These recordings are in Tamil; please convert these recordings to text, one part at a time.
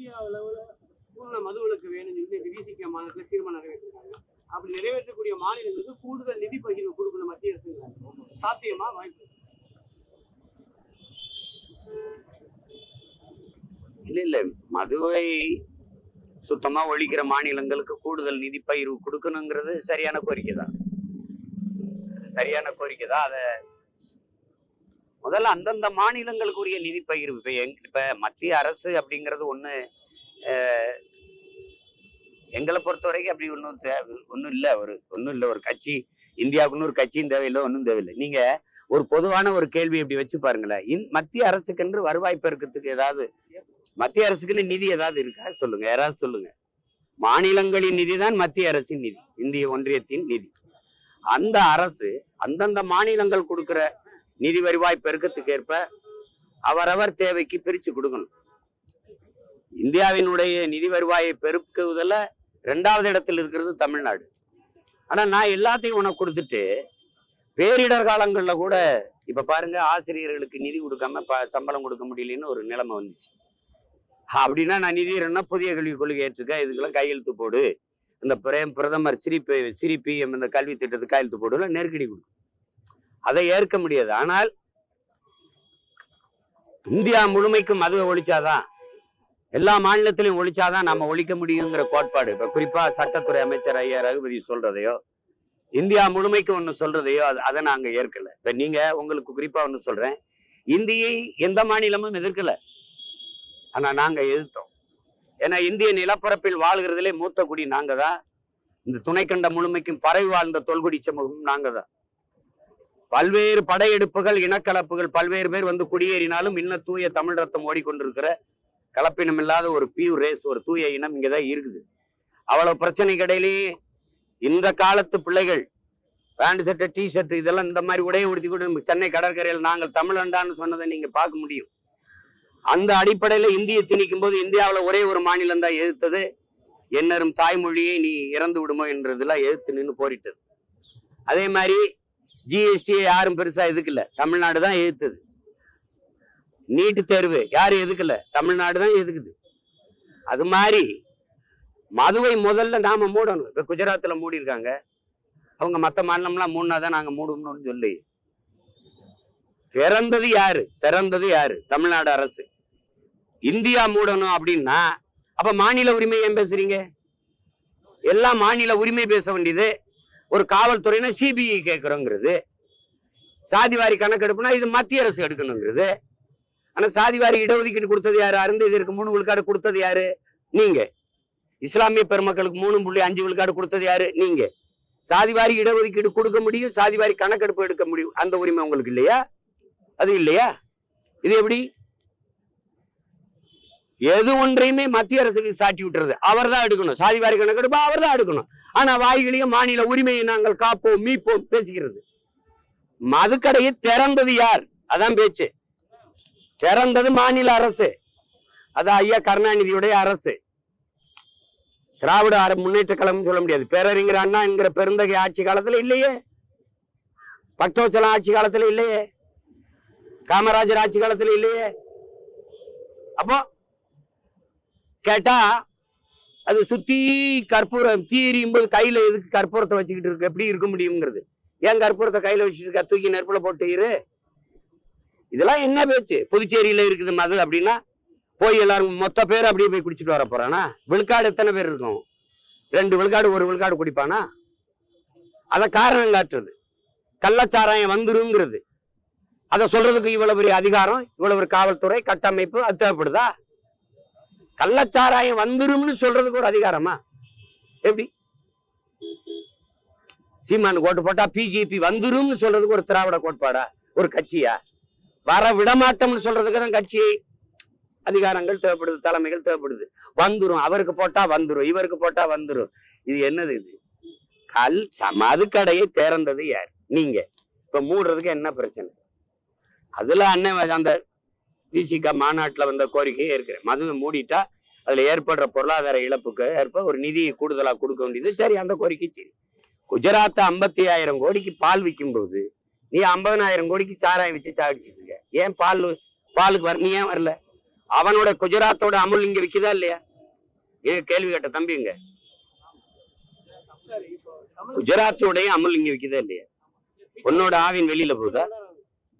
இந்தியா அளவில் பூர்ண மதுவிலக்கு வேணும்னு சொல்லி விசிக மாநிலத்தில் தீர்மானம் நிறைவேற்றிருக்காங்க. அப்படி நிறைவேற்றக்கூடிய மாநிலங்களுக்கு கூடுதல் நிதி பகிர்வு கொடுக்கணும் மத்திய அரசு சாத்தியமா வாய்ப்பு இல்லை இல்லை. மதுவை சுத்தமாக ஒழிக்கிற மாநிலங்களுக்கு கூடுதல் நிதி பயிர்வு கொடுக்கணுங்கிறது சரியான கோரிக்கை தான் சரியான கோரிக்கை தான் அதை முதல்ல அந்தந்த மாநிலங்களுக்கு உரிய நிதி பகிர்வு. இப்ப எங் இப்ப மத்திய அரசு அப்படிங்கிறது ஒண்ணு எங்களை பொறுத்த வரைக்கும் அப்படி ஒன்றும் தேவை ஒன்றும் இல்லை. ஒரு ஒன்றும் இல்லை. ஒரு கட்சி இந்தியாவுக்குன்னு ஒரு கட்சியும் தேவையில்லை ஒன்றும் தேவையில்லை. நீங்க ஒரு பொதுவான ஒரு கேள்வி இப்படி வச்சு பாருங்களேன். இந் மத்திய அரசுக்கென்று வருவாய் பெருக்கத்துக்கு ஏதாவது மத்திய அரசுக்குன்னு நிதி ஏதாவது இருக்கா? சொல்லுங்க. யாராவது சொல்லுங்க. மாநிலங்களின் நிதி தான் மத்திய அரசின் நிதி. இந்திய ஒன்றியத்தின் நிதி. அந்த அரசு அந்தந்த மாநிலங்கள் கொடுக்குற நிதி வருவாய் பெருக்கத்துக்கு ஏற்ப அவரவர் தேவைக்கு பிரிச்சு கொடுக்கணும். இந்தியாவினுடைய நிதி வருவாயை பெருக்குவதில் ரெண்டாவது இடத்தில் இருக்கிறது தமிழ்நாடு. ஆனா நான் எல்லாத்தையும் உனக்கு கொடுத்துட்டு பேரிடர் காலங்கள்ல கூட இப்ப பாருங்க ஆசிரியர்களுக்கு நிதி கொடுக்காம ப- சம்பளம் கொடுக்க முடியலன்னு ஒரு நிலைமை வந்துச்சு. அப்படின்னா நான் நிதினா புதிய கல்விக் கொள்கை ஏற்றுக்க இதுக்கெல்லாம் கையெழுத்து போடு. இந்த பிரேம் பிரதமர் சிரிப்பு சிரி பிஎம் இந்த கல்வி திட்டத்துக்கு கையெழுத்து போடுல நெருக்கடி கொடுக்கும். அதை ஏற்க முடியாது. ஆனால் இந்தியா முழுமைக்கும் மதுவை ஒழிச்சாதான் எல்லா மாநிலத்திலையும் ஒழிச்சாதான் நம்ம ஒழிக்க முடியுங்கிற கோட்பாடு. இப்ப குறிப்பா சட்டத்துறை அமைச்சர் ஐயா ரகுபதி சொல்றதையோ இந்தியா முழுமைக்கு ஒண்ணு சொல்றதையோ அது அதை நாங்க ஏற்கல. இப்ப நீங்க உங்களுக்கு குறிப்பா ஒன்று சொல்றேன். இந்தியை எந்த மாநிலமும் எதிர்க்கல. ஆனா நாங்க எதிர்த்தோம். ஏன்னா இந்திய நிலப்பரப்பில் வாழ்கிறதுலே மூத்த குடி நாங்க தான் இந்த துணைக்கண்ட முழுமைக்கும் பரவி வாழ்ந்த தொல்குடி சமூகம் நாங்க தான் பல்வேறு படையெடுப்புகள் இனக்கலப்புகள் பல்வேறு பேர் வந்து குடியேறினாலும் இன்னும் தூய தமிழ் ரத்தம் ஓடிக்கொண்டிருக்கிற கலப்பினம் இல்லாத ஒரு பியூர் ரேஸ் ஒரு தூய இனம் இங்கதான் இருக்குது. அவ்வளவு பிரச்சனைக்கு இடையிலேயே இந்த காலத்து பிள்ளைகள் பேண்ட் ஷர்ட்டு டி ஷர்ட் இதெல்லாம் இந்த மாதிரி உடைய உடுத்தி கூட சென்னை கடற்கரையில் நாங்கள் தமிழண்டான்னு சொன்னதை நீங்க பார்க்க முடியும். அந்த அடிப்படையில் இந்தியை திணிக்கும் போது இந்தியாவில் ஒரே ஒரு மாநிலம் தான் எதிர்த்தது. என்னரும் தாய்மொழியை நீ இறந்து விடுமோ என்றதெல்லாம் எதிர்த்து நின்று போரிட்டது. அதே மாதிரி ஜிஎஸ்டியை யாரும் பெருசா எதுக்கல. தமிழ்நாடு தான் எதிர்த்தது நீட்டு தேர்வு யாரும் எதுக்கல. தமிழ்நாடு தான் எதுக்குது. அது மாதிரி மதுவை முதல்ல நாம மூடணும். இப்ப குஜராத்ல மூடி இருக்காங்க அவங்க மற்ற மாநிலம்லாம் மூணா தான் நாங்க மூடணும்னு சொல்லி. திறந்தது யாரு? திறந்தது யாரு? தமிழ்நாடு அரசு. இந்தியா மூடணும் அப்படின்னா அப்ப மாநில உரிமை ஏன் பேசுறீங்க? எல்லாம் மாநில உரிமை பேச வேண்டியது ஒரு காவல்துறைனா சிபிஐ கேட்குறோங்கிறது சாதிவாரி கணக்கெடுப்புனா இது மத்திய அரசு எடுக்கணுங்கிறது. ஆனா சாதிவாரி இடஒதுக்கீடு கொடுத்தது யாரு? இதற்கு மூணு விழுக்காடு கொடுத்தது யாரு? நீங்க. இஸ்லாமிய பெருமக்களுக்கு மூணு புள்ளி அஞ்சு விழுக்காடு கொடுத்தது யாரு? நீங்க. சாதிவாரி இடஒதுக்கீடு கொடுக்க முடியும் சாதிவாரி கணக்கெடுப்பு எடுக்க முடியும். அந்த உரிமை உங்களுக்கு இல்லையா? அது இல்லையா? இது எப்படி? எது ஒன்றையுமே மத்திய அரசுக்கு சாட்டி விட்டுறது. அவர் தான் எடுக்கணும். சாதிவாரி கணக்கெடுப்பு அவர் தான் எடுக்கணும். ஆனா வாய்களையும் மாநில உரிமையை நாங்கள் காப்போம் மீட்போம் பேசுகிறது. மதுக்கடையை திறந்தது யார்? அதான் பேச்சு. திறந்தது மாநில அரசு. அது ஐயா கருணாநிதியுடைய அரசு. திராவிட அர- முன்னேற்ற கழகம் சொல்ல முடியாது. பேரறிஞர் அண்ணா என்கிற பெருந்தகை ஆட்சி காலத்துல இல்லையே. பட்டோச்சலம் ஆட்சி காலத்துல இல்லையே. காமராஜர் ஆட்சி காலத்துல இல்லையே. அப்போ கேட்டா அது சுத்தி கற்பூரம் தீ கையில எதுக்கு கற்பூரத்தை வச்சுக்கிட்டு இருக்கு? எப்படி இருக்க முடியுங்கிறது ஏன் கற்பூரத்தை கையில வச்சுட்டு இருக்கா தூக்கி நெருப்புல போட்டு இரு. இதெல்லாம் என்ன பேச்சு? புதுச்சேரியில இருக்குது மது அப்படின்னா போய் எல்லாரும் மொத்த பேர் அப்படியே போய் குடிச்சிட்டு வர போறானா? விழுக்காடு எத்தனை பேர் இருக்கும்? ரெண்டு விழுக்காடு ஒரு விழுக்காடு குடிப்பானா? அத காரணம் காட்டுறது. கள்ளச்சாராயம் வந்துருங்கிறது. அதை சொல்றதுக்கு இவ்வளவு பெரிய அதிகாரம் இவ்வளவு காவல்துறை கட்டமைப்பு அது தேவைப்படுதா? கள்ளச்சாராயம் வந்துரும்னு சொல்றதுக்கு ஒரு அதிகாரமா? எப்படி? சீமான் கோட்டு போட்டா பிஜேபி வந்துரும்னு சொல்றதுக்கு ஒரு திராவிட கோட்பாடா? ஒரு கட்சியா? வர விடமாட்டோம்னு சொல்றதுக்கு தான் கட்சி அதிகாரங்கள் தேவைப்படுது தலைமைகள் தேவைப்படுது. வந்துரும் அவருக்கு போட்டா வந்துரும் இவருக்கு போட்டா வந்துரும். இது என்னது இது? கல் சமாது கடையை திறந்தது யார்? நீங்க. இப்ப மூடுறதுக்கு என்ன பிரச்சனை? அதுல அண்ணன் அந்த விசிக மாநாட்டுல வந்த கோரிக்கையே இருக்கிறேன். மதுவை மூடிட்டா அதுல ஏற்படுற பொருளாதார இழப்புக்கு ஏற்ப ஒரு நிதியை கூடுதலா கொடுக்க வேண்டியது. சரி அந்த கோரிக்கை சரி. குஜராத்தை ஐம்பத்தி ஆயிரம் கோடிக்கு பால் விற்கும்போது நீ ஐம்பதனாயிரம் கோடிக்கு சாராயம் வச்சு சாடிச்சிட்டு இருக்க. ஏன் பால் பாலுக்கு வர நீ ஏன் வரல? அவனோட குஜராத்தோட அமுல் இங்க விக்குதா இல்லையா? ஏன் கேள்வி கேட்ட தம்பிங்க குஜராத்தோடைய அமுல் இங்க விக்குதா இல்லையா? உன்னோட ஆவின் வெளியில போகுதா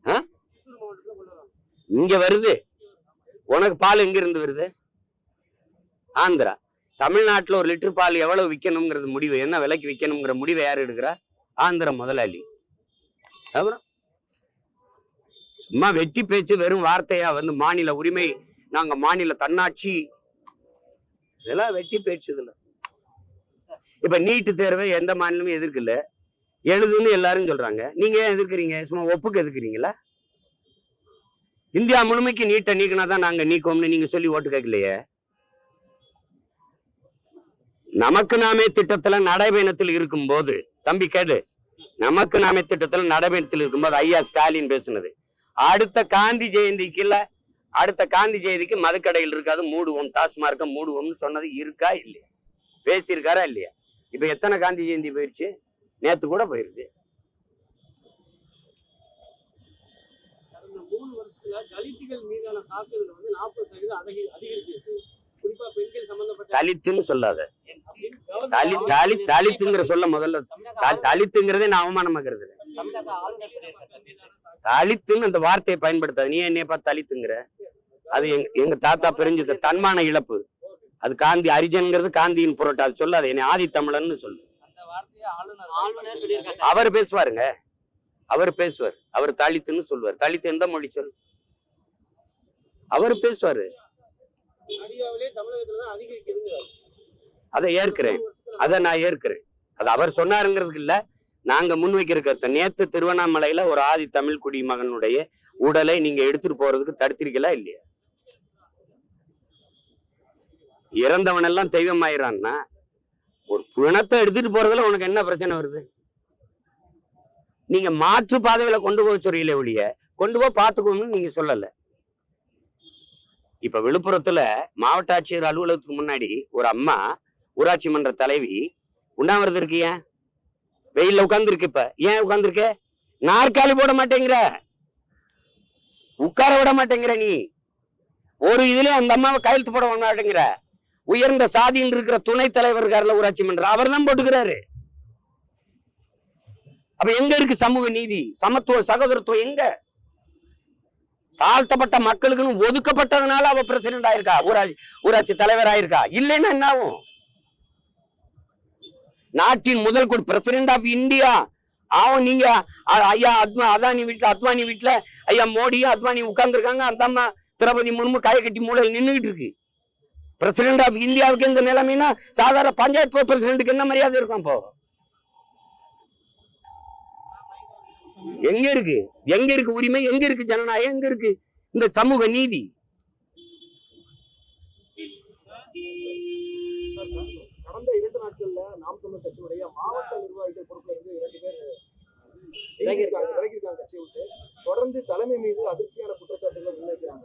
ஆ? சித்தூர் மாவட்டத்துல கொண்டு வராங்க இங்க வருது. உனக்கு பால் எங்க இருந்து வருது? ஆந்திரா. தமிழ்நாட்டில் ஒரு லிட்டர் பால் எவ்வளவு விற்கணுங்கிறது முடிவு. என்ன விலைக்கு விற்கணுங்கிற முடிவை யார் எடுக்கிறா? ஆந்திர முதலாளி. அப்புறம்? சும்மா வெட்டி பேச்சு வெறும் வார்த்தையா வந்து மாநில உரிமை நாங்க மாநில தன்னாட்சி. இதெல்லாம் வெட்டி பேச்சு இதுல. இப்ப நீட்டு தேர்வை எந்த மாநிலமும் எதிர்க்கல. எழுதுன்னு எல்லாரும் சொல்றாங்க. நீங்க ஏன் எதிர்க்கிறீங்க? சும்மா ஒப்புக்கு எதிர்க்கிறீங்களா? இந்தியா முழுமைக்கு நீட்டை நீக்கினா தான் நாங்க நீக்கோம்னு நீங்க சொல்லி ஓட்டு கேட்கலையே? நமக்கு நாமே திட்டத்துல நடைபயணத்தில் இருக்கும்போது தம்பி கேடு நமக்கு நாமே திட்டத்துல நடைபயணத்தில் இருக்கும்போது ஐயா ஸ்டாலின் பேசுனது. அடுத்த காந்தி ஜெயந்திக்கு இல்ல அடுத்த காந்தி ஜெயந்திக்கு மதுக்கடையில் இருக்காது மூடுவோம் டாஸ்மார்க்க மூடுவோம்னு சொன்னது இருக்கா இல்லையா? பேசியிருக்காரா இல்லையா? இப்ப எத்தனை காந்தி ஜெயந்தி போயிருச்சு? நேத்து கூட போயிருக்கு கடந்த வருஷத்துல தலித்துகள் மீதான தாக்குதல் வந்து நாற்பது சதவீதம் அதிக அதிகரிச்சிருக்கு. குறிப்பா பெண்கள் சம்பந்தப்பட்ட தலித்துன்னு சொல்லாத. தலி தலி தலித்துங்கிற சொல்ல முதல்ல தலித்துங்கிறதே நான் அவமானமாக்குறது தலித்துன்னு அந்த வார்த்தையை பயன்படுத்தாது. நீ என்னைய பார்த்து தலித்துங்கிற? அது எங்க எங்க தாத்தா பிரிஞ்சது. தன்மான இழப்பு. அது காந்தி அரிஜன்ங்கிறது காந்தியின் பொருட்டு. அது சொல்லாது. என்னை ஆதி தமிழன்னு சொல்லு. அவர் பேசுவாருங்க. அவர் பேசுவார். அவர் தலித்துன்னு சொல்லுவார். தலித்து எந்த மொழி சொல்? அவர் பேசுவாரு. அதை ஏற்கிறேன். அதை நான் ஏற்கிறேன். அது அவர் சொன்னாருங்கிறதுக்கு இல்ல. நாங்க முன்வைக்கிற கருத்தை நேத்து திருவண்ணாமலையில ஒரு ஆதி தமிழ் குடிமகனுடைய உடலை நீங்க எடுத்துட்டு போறதுக்கு தடுத்திருக்கலா இல்லையா? இறந்தவன் எல்லாம் தெய்வம் ஆயிரான்னா ஒரு பிணத்தை எடுத்துட்டு போறதுல உனக்கு என்ன பிரச்சனை வருது? நீங்க மாற்று பாதையில கொண்டு போக சொல்றீங்களே ஒழிய கொண்டு போய் பாத்துக்கோன்னு நீங்க சொல்லலை. இப்ப விழுப்புரத்துல மாவட்ட ஆட்சியர் அலுவலகத்துக்கு முன்னாடி ஒரு அம்மா ஊராட்சி மன்ற தலைவி உண்ணாவிரதம் இருக்கு ஏன் வெயில்ல உட்கார்ந்துருக்கு இப்ப. ஏன் உட்கார்ந்துருக்க? நாற்காலி போட மாட்டேங்கிற. உட்கார விட மாட்டேங்கிற நீ. ஒரு இதுலயும் அந்த அம்மாவை கையெழுத்து போட மாட்டேங்கிற. உயர்ந்த சாதியில் இருக்கிற துணை தலைவர் இருக்காருல ஊராட்சி மன்றம் அவர் தான் போட்டுக்கிறாரு. அப்ப எங்க இருக்கு சமூக நீதி? சமத்துவ சகோதரத்துவம் எங்க? தாழ்த்தப்பட்ட மக்களுக்குன்னு ஒதுக்கப்பட்டதுனால அவ பிரசிடென்ட் ஆயிருக்கா? ஊராட்சி ஊராட்சி தலைவர் ஆயிருக்கா? இல்லைன்னா என்ன ஆகும்? நாட்டின் முதல் குடி பிரசிடென்ட் ஆஃப் இந்தியா அவன் நீங்க ஐயா அத்வா அதானி வீட்டுல அத்வானி வீட்டுல ஐயா மோடியும் அத்வானி உட்கார்ந்துருக்காங்க அந்த அம்மா திரௌபதி முர்மு கையை கட்டி மூலையில் நின்றுகிட்டு இருக்கு. பிரசிடென்ட் ஆஃப் இந்தியாவுக்கு இந்த நிலைமைன்னா சாதாரண பஞ்சாயத்து பிரசிடென்ட்டுக்கு என்ன மரியாதை இருக்கும் அப்போ? எங்க இருக்கு? எங்க இருக்கு உரிமை? எங்க இருக்கு ஜனநாயகம்? எங்க இருக்கு இந்த சமூக நீதி? கடந்த இரண்டு நாட்கள்ல நாம் தமிழர் கட்சியுடைய மாவட்ட நிர்வாகிகள் பொறுப்புல இருந்து இரண்டு பேர் விலகியிருக்காங்க கட்சியை விட்டு. தொடர்ந்து தலைமை மீது அதிருப்தியான குற்றச்சாட்டுகளை முன்வைக்கிறாங்க.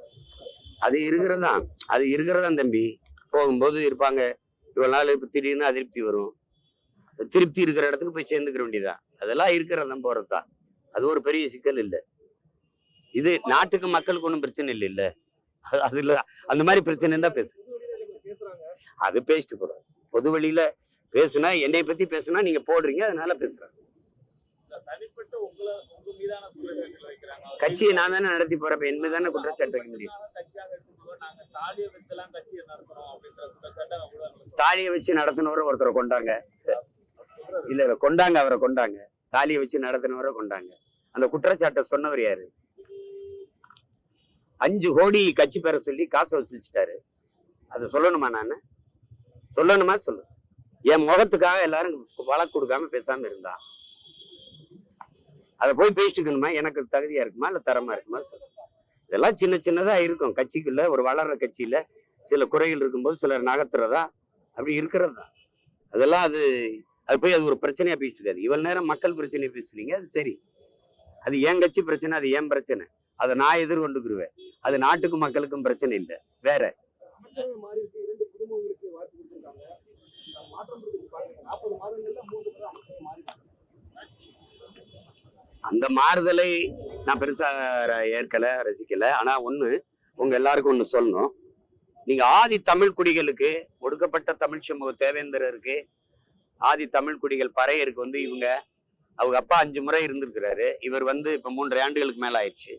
அது இருக்கிறதா? அது இருக்கிறதா தம்பி? போகும்போது இருப்பாங்க. இவ்வளவு நாள் இப்ப திடீர்னு அதிருப்தி வரும். திருப்தி இருக்கிற இடத்துக்கு போய் சேர்ந்துக்கிற வேண்டியதா அதெல்லாம் இருக்கிறதா போறதுதான். அது ஒரு பெரிய சிக்கல் இல்லை. இது நாட்டுக்கு மக்களுக்கு ஒன்றும் பிரச்சனை இல்லை இல்லை. அது- அது அந்த மாதிரி பிரச்சனை தான் பேசு. அது பேசிட்டு போறாரு பொது வழியில பேசுனா என்னை பத்தி பேசுனா நீங்க போடுறீங்க அதனால பேசுறாங்க. கட்சியை நான் தானே நடத்தி போறப்ப என் தானே குற்றச்சாட்டு வைக்க முடியும். தாலியை தாலியை வச்சு நடத்தினவரை ஒருத்தரை கொண்டாங்க. இல்ல இல்ல கொண்டாங்க அவரை கொண்டாங்க. தாலியை வச்சு நடத்தினவரை கொண்டாங்க. அந்த குற்றச்சாட்டை சொன்னவர் யாரு? அஞ்சு கோடி கட்சி பெற சொல்லி காசை வசூலிச்சிட்டாரு. அதை சொல்லணுமா நான்? சொல்லணுமா? சொல்லு. என் முகத்துக்காக எல்லாரும் வழக்கு கொடுக்காம பேசாம இருந்தா? அதை போய் பேசிட்டுக்கணுமா எனக்கு தகுதியா இருக்குமா? இல்ல தரமா இருக்குமா? சொல்லு. இதெல்லாம் சின்ன சின்னதா இருக்கும். கட்சிக்குள்ள ஒரு வளர்ற கட்சியில சில குறைகள் இருக்கும்போது சிலர் நகர்த்துறதா? அப்படி இருக்கிறது? தான் அதெல்லாம் அது அது போய் அது ஒரு பிரச்சனையா பேசிட்டு இருக்காது. இவ்வளவு நேரம் மக்கள் பிரச்சனையை பேசுனீங்க அது சரி. அது என் கட்சி பிரச்சனை அது ஏன் பிரச்சனை? அதை நான் எதிர்கொண்டுக்குருவேன். அது நாட்டுக்கும் மக்களுக்கும் பிரச்சனை இல்லை. வேற. அந்த மாறுதலை நான் பெருசா ஏற்கல ரசிக்கல. ஆனா ஒண்ணு உங்க எல்லாருக்கும் ஒண்ணு சொல்லணும். நீங்க ஆதி தமிழ் குடிகளுக்கு ஒடுக்கப்பட்ட தமிழ் சமூக தேவேந்திரருக்கு ஆதி தமிழ் குடிகள் பறையருக்கு வந்து இவங்க அவங்க அப்பா அஞ்சு முறை இருந்திருக்கிறாரு. இவர் வந்து இப்ப மூன்றரை ஆண்டுகளுக்கு மேல ஆயிடுச்சு.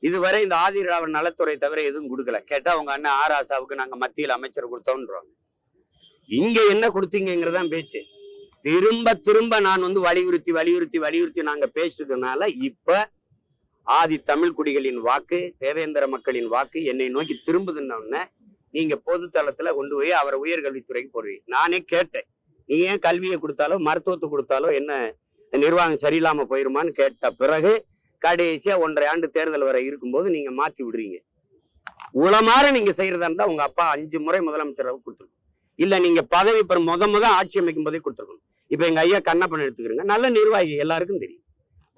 இதுவரை இந்த ஆதி திராவிட நலத்துறை தவிர எதுவும் கொடுக்கல. கேட்டா அவங்க அண்ணன் ஆர் ஆசாவுக்கு நாங்க மத்தியில் அமைச்சர் கொடுத்தோன்றோம் இங்க என்ன கொடுத்தீங்கிறதான் பேச்சு. திரும்ப திரும்ப நான் வந்து வலியுறுத்தி வலியுறுத்தி வலியுறுத்தி நாங்க பேசுறதுனால இப்ப ஆதி தமிழ் குடிகளின் வாக்கு தேவேந்திர மக்களின் வாக்கு என்னை நோக்கி திரும்புதுன்னொன்னே நீங்க பொது தளத்துல கொண்டு போய் அவரை உயர்கல்வித்துறைக்கு போடுவீங்க. நானே கேட்டேன். நீ ஏன் கல்வியை கொடுத்தாலோ மருத்துவத்தை கொடுத்தாலோ என்ன நிர்வாகம் சரியில்லாமல் போயிருமான்னு கேட்ட பிறகு கடைசியாக ஒன்றரை ஆண்டு தேர்தல் வரை இருக்கும்போது நீங்கள் மாற்றி விடுறீங்க. உளமாற நீங்கள் செய்கிறதா இருந்தால் உங்கள் அப்பா அஞ்சு முறை முதலமைச்சராக கொடுத்துருக்கணும். இல்லை நீங்கள் பதவி பெற முத முத ஆட்சி அமைக்கும் போதே கொடுத்துருக்கணும். இப்போ எங்கள் ஐயா கண்ணப்பன் எடுத்துக்கிறீங்க. நல்ல நிர்வாகி எல்லாருக்கும் தெரியும்.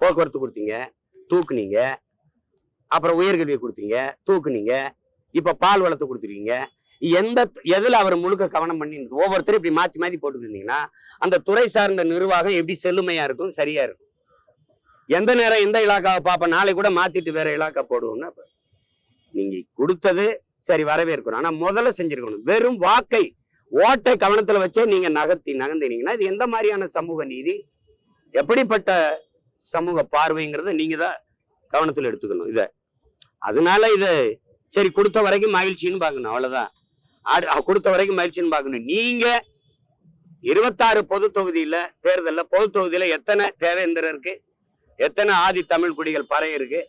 போக்குவரத்து கொடுத்தீங்க தூக்குனீங்க அப்புறம் உயர்கல்வியை கொடுத்தீங்க தூக்குனீங்க இப்போ பால் வளத்தை கொடுத்துருக்கீங்க எந்த எதுல அவர் முழுக்க கவனம் பண்ணி ஒவ்வொருத்தரும் இப்படி மாத்தி மாத்தி போட்டுக்கிட்டீங்கன்னா அந்த துறை சார்ந்த நிர்வாகம் எப்படி செல்லுமையா இருக்கும் சரியா இருக்கும்? எந்த நேரம் எந்த இலாக்காவை பார்ப்ப நாளை கூட மாத்திட்டு வேற இலாக்கா போடுவோம்னா நீங்க கொடுத்தது சரி வரவேற்கணும். ஆனா முதல்ல செஞ்சிருக்கணும். வெறும் வாக்கை ஓட்டை கவனத்துல வச்சே நீங்க நகர்த்தி நகர்ந்தீங்கன்னா இது எந்த மாதிரியான சமூக நீதி? எப்படிப்பட்ட சமூக பார்வைங்கிறத நீங்க தான் கவனத்துல எடுத்துக்கணும் இத. அதனால இதை சரி கொடுத்த வரைக்கும் மகிழ்ச்சின்னு பார்க்கணும் அவ்வளவுதான். கொடுத்த வரைக்கும் மகிழ்ச்சின்னு பார்க்கணும். நீங்க இருபத்தாறு பொது தொகுதியில தேர்தல்ல பொது தொகுதியில எத்தனை தேவேந்திரர் இருக்கு? எத்தனை ஆதி தமிழ் குடிகள் பறை இருக்கு?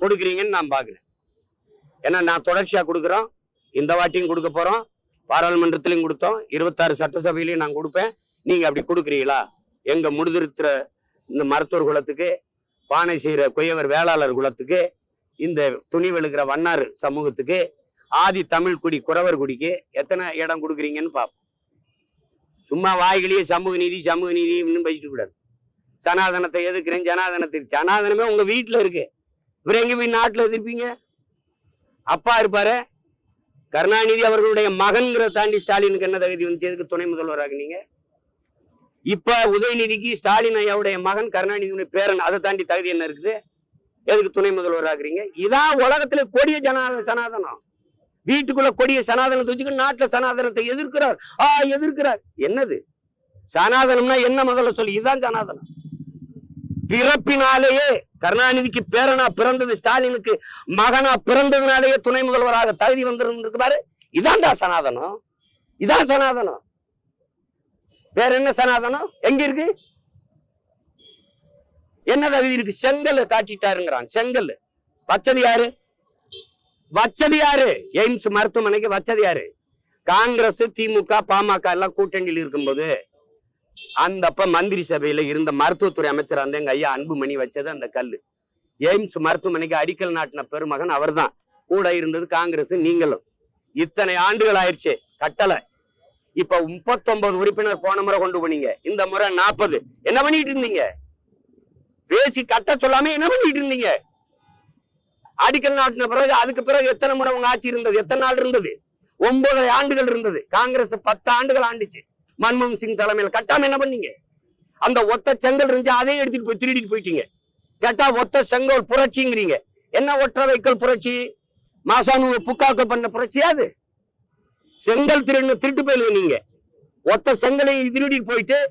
கொடுக்குறீங்கன்னு நான் பார்க்குறேன். ஏன்னா நான் தொடர்ச்சியா கொடுக்குறோம். இந்த வாட்டியும் கொடுக்க போறோம். பாராளுமன்றத்திலையும் கொடுத்தோம். இருபத்தாறு சட்டசபையிலையும் நான் கொடுப்பேன். நீங்க அப்படி கொடுக்குறீங்களா? எங்க முடிதிருத்துற இந்த மருத்துவர் குலத்துக்கு பானை செய்கிற குயவர் வேளாளர் குலத்துக்கு இந்த துணி வெளுக்கிற வண்ணார் சமூகத்துக்கு ஆதி தமிழ் குடி குறவர் குடிக்கு எத்தனை இடம் கொடுக்குறீங்கன்னு பார்ப்போம். சும்மா வாய்களையே சமூக நீதி சமூக நீதி இன்னும் பேசிட்டு கூடாது. சனாதனத்தை எதுக்குறேன் ஜனாதனத்துக்கு சனாதனமே உங்க வீட்டுல இருக்கு. இவர் எங்க போய் நாட்டுல எதிர்ப்பீங்க? அப்பா இருப்பாரு. கருணாநிதி அவர்களுடைய மகன்கிற தாண்டி ஸ்டாலினுக்கு என்ன தகுதி வந்துச்சு? எதுக்கு துணை முதல்வராக நீங்க? இப்ப உதயநிதிக்கு ஸ்டாலின் ஐயாவுடைய மகன் கருணாநிதியுடைய பேரன் அதை தாண்டி தகுதி என்ன இருக்குது? எதுக்கு துணை முதல்வராகிறீங்க? இதான் உலகத்துல கொடிய ஜனாத சனாதனம். வீட்டுக்குள்ள கொடிய சனாதனத்தை வச்சுக்கிட்டு நாட்டுல சனாதனத்தை எதிர்க்கிறார். ஆ எதிர்க்கிறார். என்னது? சனாதனம்னா என்ன முதல்ல சொல்லி? இதுதான் சனாதனம். பிறப்பினாலேயே கருணாநிதிக்கு பேரனா பிறந்தது ஸ்டாலினுக்கு மகனா பிறந்ததுனாலேயே துணை முதல்வராக தகுதி வந்திருக்கு இதான்டா சனாதனம். இதான் சனாதனம். வேற என்ன சனாதனம்? எங்க இருக்கு? என்ன தகுதி இருக்கு செங்கல் காட்டிட்டாருங்கிறான். செங்கல். வச்சது யாரு? வச்சது யாரு எய்ம்ஸ் மருத்துவமனைக்கு வச்சது யாரு காங்கிரஸ் திமுக பாமக எல்லாம் கூட்டணியில் இருக்கும்போது அந்த அப்ப மந்திரி சபையில இருந்த மருத்துவத்துறை அமைச்சர் அந்த எங்க ஐயா அன்புமணி வச்சது அந்த கல்லு. எய்ம்ஸ் மருத்துவமனைக்கு அடிக்கல் நாட்டின பெருமகன் அவர்தான். கூட இருந்தது காங்கிரஸ் நீங்களும். இத்தனை ஆண்டுகள் ஆயிடுச்சு கட்டளை இப்ப முப்பத்தொன்பது உறுப்பினர் போன முறை கொண்டு போனீங்க. இந்த முறை நாற்பது என்ன பண்ணிட்டு இருந்தீங்க? பேசி கட்ட சொல்லாம என்ன பண்ணிட்டு இருந்தீங்க? அடிக்கல் நாட்டின பிறகு அதுக்கு பிறகு எத்தனை முறை உங்க ஆட்சி இருந்தது? எத்தனை நாள் இருந்தது? ஒன்பது ஆண்டுகள் இருந்தது. காங்கிரஸ் பத்து ஆண்டுகள் ஆண்டுச்சு. மன்மோகன் சிங் தலைமையில். கட்டாம என்ன பண்ணீங்க? அந்த ஒத்த செங்கல் இருந்துச்சு அதையும் எடுத்துட்டு போய் திருடிட்டு போயிட்டீங்க. கேட்டா ஒத்த செங்கல் புரட்சிங்கிறீங்க. என்ன ஒற்ற வைக்கல் புரட்சி? மாசானு புக்காக்கள் பண்ண புரட்சியா அது? செங்கல் திருடுன்னு திருட்டு போயிடுவீங்க நீங்க. ஒத்த செங்கலை திருடிட்டு போயிட்டு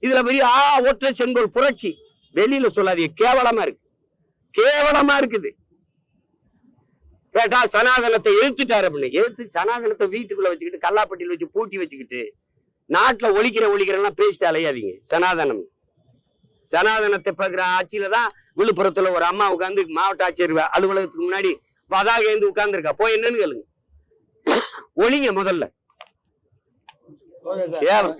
இதுல பெரிய ஆ ஒற்ற செங்கல் புரட்சி. வெளியில சொல்லாதீங்க. கேவலமா இருக்கு. கேவலமா இருக்குது. கேட்டா சனாதனத்தை எதிர்த்துட்டாரு அப்படின்னு? எதிர்த்து சனாதனத்தை வீட்டுக்குள்ள வச்சுக்கிட்டு கல்லாப்பட்டியில வச்சு பூட்டி வச்சுக்கிட்டு நாட்டுல ஒழிக்கிற ஒழிக்கிறெல்லாம் பேசிட்டு அலையாதீங்க. சனாதனம். சனாதனத்தை பார்க்குற ஆட்சியில தான் விழுப்புரத்துல ஒரு அம்மா உட்காந்து மாவட்ட ஆட்சியர் அலுவலகத்துக்கு முன்னாடி பதாக ஏந்து உட்கார்ந்துருக்கா. போய் என்னன்னு கேளுங்க. ஒழிங்க முதல்ல. Okay sir. கேவலம்